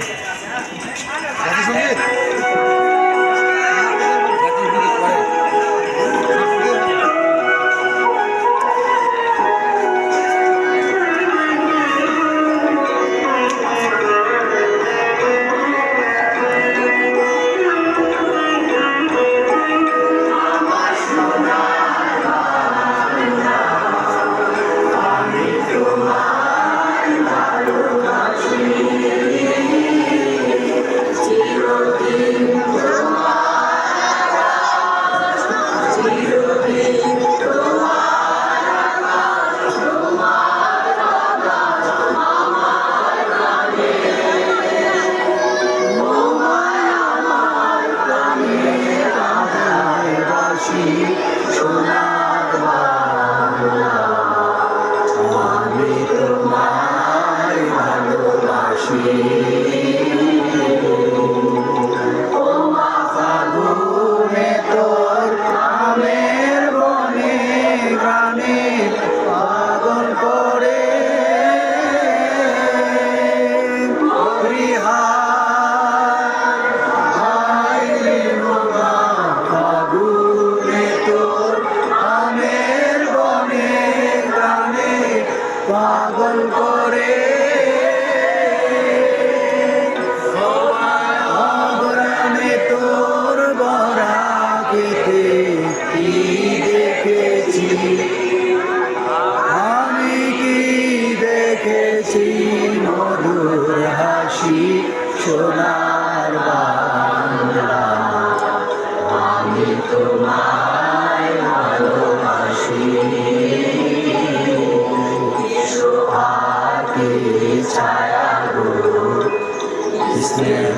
Dá-lhe, João আমি কি দেখেছি মধুর হাসি সোনার বাংলা? আমি তোমায় ভালোবাসি। আগে ছায়া গো স্নেহ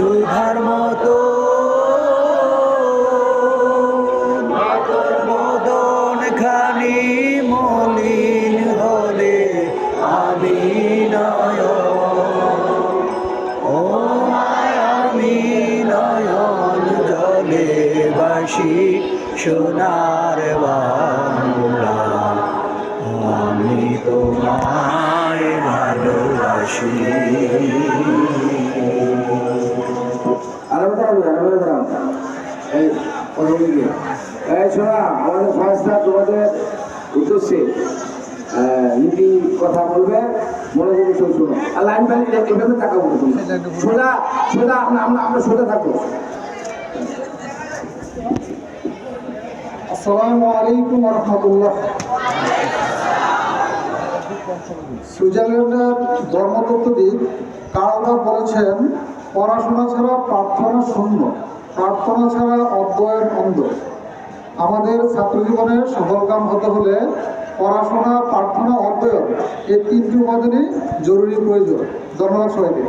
সুধার মতো। মদন খানি মলিন হলে আমি ও আমি নয়ন জলে বাসি সোনার বাংলা। আমি তোমায় ভালোবাসি। এই শোনা আমাদের সংস্থা তোমাদের উদ্দেশ্যে নীতি কথা বলবে মনে করে শোনো শোনো। আর লাইন ফাইন এভাবে তাকাবো সোজা সোজা আমরা আমরা আমরা সোজা থাকব। আসসালামু আলাইকুম রহমতুল্লাহ সুইজারল্যান্ডের ধর্মতত্ত্ববিদ কারণরা বলেছেন পড়াশোনা ছাড়া প্রার্থনা শূন্য, প্রার্থনা ছাড়া অধ্যয়ন অন্ধ। আমাদের ছাত্র জীবনে সফলকাম হতে হলে পড়াশোনা, প্রার্থনা, অধ্যয়ন এই তিনটি উপাদানই জরুরি প্রয়োজন। ধন্যবাদ সবাইকে।